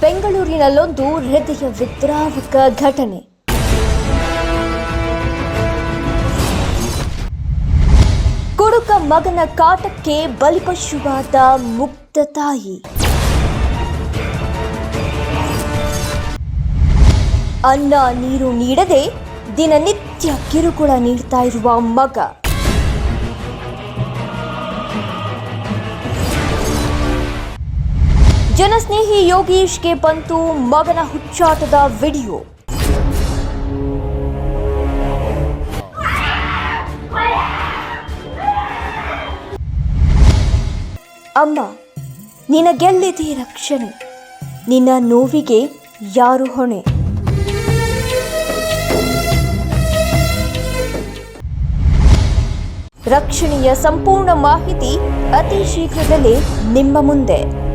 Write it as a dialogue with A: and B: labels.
A: ಬೆಂಗಳೂರಿನಲ್ಲೊಂದು ಹೃದಯ ವಿದ್ರಾವಕ ಘಟನೆ. ಕುಡುಕ ಮಗನ ಕಾಟಕ್ಕೆ ಬಲಿಪಶುವಾದ ಮುಗ್ಧ ತಾಯಿ. ಅನ್ನ ನೀರು ನೀಡದೆ ದಿನನಿತ್ಯ ಕಿರುಕುಳ ನೀಡ್ತಾ ಇರುವ ಮಗ. ಜನಸ್ನೇಹಿ ಯೋಗೀಶ್ಗೆ ಬಂತು ಮಗನ ಹುಚ್ಚಾಟದ ವಿಡಿಯೋ. ಅಮ್ಮ ನಿನಗೆಲ್ಲಿದೆ ರಕ್ಷಣೆ, ನಿನ್ನ ನೋವಿಗೆ ಯಾರು ಹೊಣೆ? ರಕ್ಷಣೆಯ ಸಂಪೂರ್ಣ ಮಾಹಿತಿ ಅತಿ ಶೀಘ್ರದಲ್ಲೇ ನಿಮ್ಮ ಮುಂದೆ.